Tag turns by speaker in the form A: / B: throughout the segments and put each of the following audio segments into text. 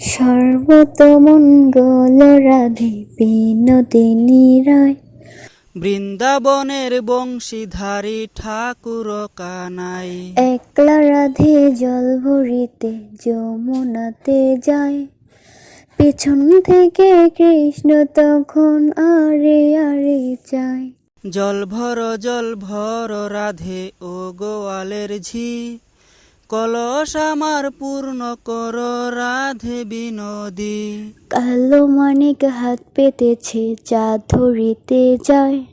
A: সর্বতমঙ্গল রাধে বিনোদিনী রায়।
B: বৃন্দাবনের বংশীধারী ঠাকুর কানাই।
A: একলা রাধে জল ভরিতে যমুনাতে যায়। পেছন থেকে কৃষ্ণ তখন আরে আরে চায়
B: জল ভর জল ভর রাধে ও গোয়ালের ঝি। কলস আমার পূর্ণ কর রাধে বিনোদী।
A: কালো মানিক হাত পেতেছে চা ধরিতে যায়।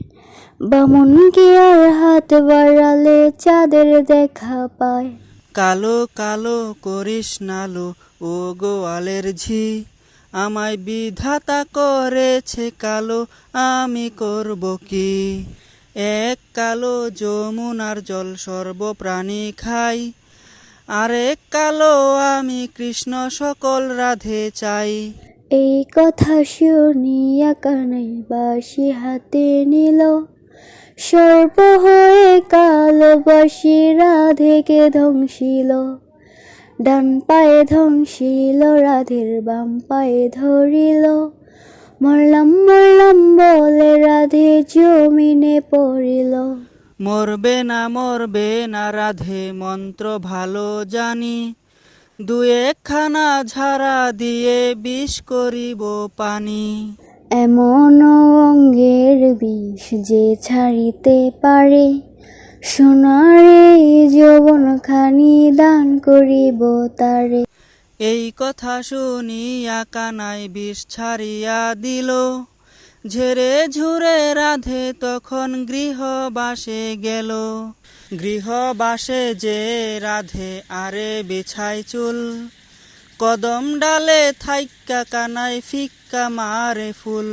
A: বামন আর হাত বাড়ালে চাঁদের দেখা পায়।
B: কালো কালো করিস নালো ও গোয়ালের ঝি। আমায় বিধাতা করেছে কালো আমি করব কি? এক কালো যমুনার জল সর্বপ্রাণী খাই আরেক কালো আমি কৃষ্ণ, সকল রাধে চাই।
A: এই কথা শুনিয়া কানাই বাসি হাতে নিল। সর্প হয়ে কালো বাসি রাধেকে ধ্বংসিল ডান পায়ে ধ্বংসিল রাধের বাম পায়ে ধরিল। মরলাম মরলাম বলে রাধে জমিনে পড়িল।
B: মরবে না মরবে না রাধে মন্ত্র ভালো জানি। দু একখানা ঝাড়া দিয়ে বিষ করিব পানি।
A: এমন অঙ্গের বিষ যে ছাড়িতে পারে সোনারে যৌবন খানি দান করিব তারে।
B: এই কথা শুনিয়া কানাই বিষ ছাড়িয়া দিল। ঝেড়ে ঝুরে রাধে তখন গৃহবাসে গেল। গৃহবাসে যে রাধে, আরে বিছাই চুল। কদম ডালে থাইক্কা কানাই ফিক্কা মারে ফুল।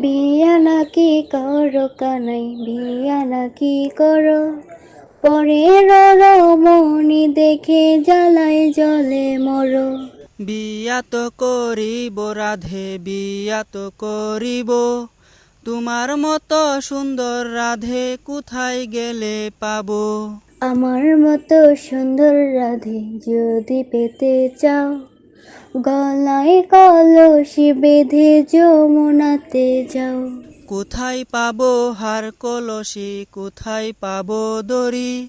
A: বিয়া নাকি করো কানাই, বিয়া নাকি করো? পরে রমণি দেখে জ্বালায় জলে মরো।
B: বিয়া তো করিব রাধে বিয়াত করিব। তোমার মতো সুন্দর রাধে কোথায় গেলে পাব?
A: আমার মতো সুন্দর রাধে যদি পেতে চাও গলায় কলসি বেঁধে যমুনাতে যাও।
B: কোথায় পাবো হার কলসি কোথায় পাবো দড়ি?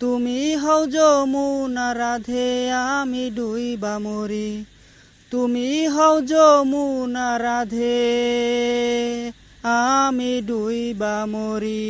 B: তুমি হও যমুনা রাধে আমি ডুইবা মরি। তুমি হও যমুনা রাধে আমি ডুইবা মরি।